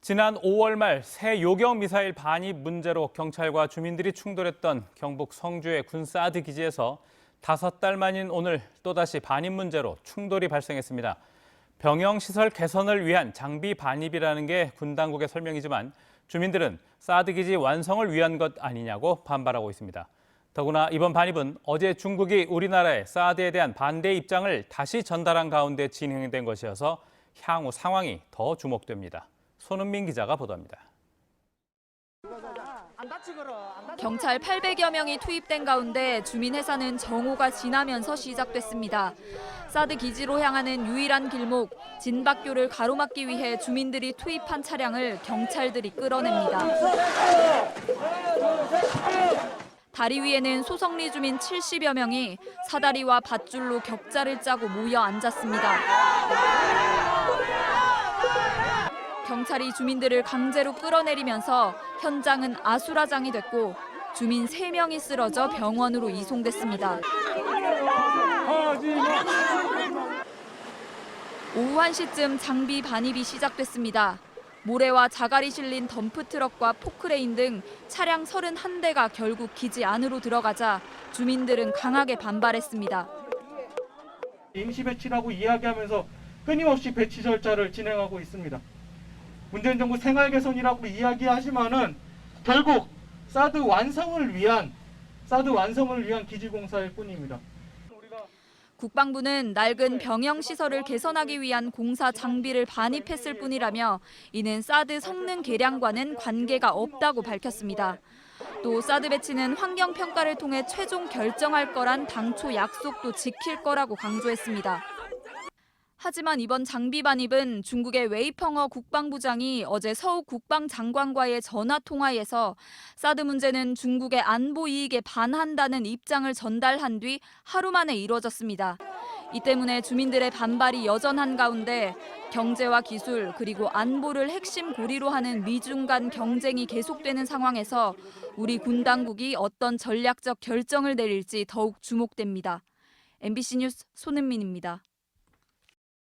지난 5월 말 새 요격 미사일 반입 문제로 경찰과 주민들이 충돌했던 경북 성주의 군 사드 기지에서 다섯 달 만인 오늘 또다시 반입 문제로 충돌이 발생했습니다. 병영 시설 개선을 위한 장비 반입이라는 게 군 당국의 설명이지만 주민들은 사드 기지 완성을 위한 것 아니냐고 반발하고 있습니다. 더구나 이번 반입은 어제 중국이 우리나라의 사드에 대한 반대 입장을 다시 전달한 가운데 진행된 것이어서 향후 상황이 더 주목됩니다. 손은민 기자가 보도합니다. 경찰 800여 명이 투입된 가운데 주민 회사는 정오가 지나면서 시작됐습니다. 사드 기지로 향하는 유일한 길목 진박교를 가로막기 위해 주민들이 투입한 차량을 경찰들이 끌어냅니다. 다리 위에는 소성리 주민 70여 명이 사다리와 밧줄로 격자를 짜고 모여 앉았습니다. 경찰이 주민들을 강제로 끌어내리면서 현장은 아수라장이 됐고 주민 3명이 쓰러져 병원으로 이송됐습니다. 오후 1시쯤 장비 반입이 시작됐습니다. 모래와 자갈이 실린 덤프트럭과 포크레인 등 차량 31대가 결국 기지 안으로 들어가자 주민들은 강하게 반발했습니다. 임시 배치라고 이야기하면서 끊임없이 배치 절차를 진행하고 있습니다. 문재인 정부 생활 개선이라고 이야기하지만은 결국 사드 완성을 위한 사드 완성을 위한 기지 공사일 뿐입니다. 국방부는 낡은 병영 시설을 개선하기 위한 공사 장비를 반입했을 뿐이라며 이는 사드 성능 개량과는 관계가 없다고 밝혔습니다. 또 사드 배치는 환경 평가를 통해 최종 결정할 거란 당초 약속도 지킬 거라고 강조했습니다. 하지만 이번 장비 반입은 중국의 웨이펑어 국방부장이 어제 서욱 국방장관과의 전화 통화에서 사드 문제는 중국의 안보 이익에 반한다는 입장을 전달한 뒤 하루 만에 이루어졌습니다. 이 때문에 주민들의 반발이 여전한 가운데 경제와 기술 그리고 안보를 핵심 고리로 하는 미중 간 경쟁이 계속되는 상황에서 우리 군 당국이 어떤 전략적 결정을 내릴지 더욱 주목됩니다. MBC 뉴스 손은민입니다.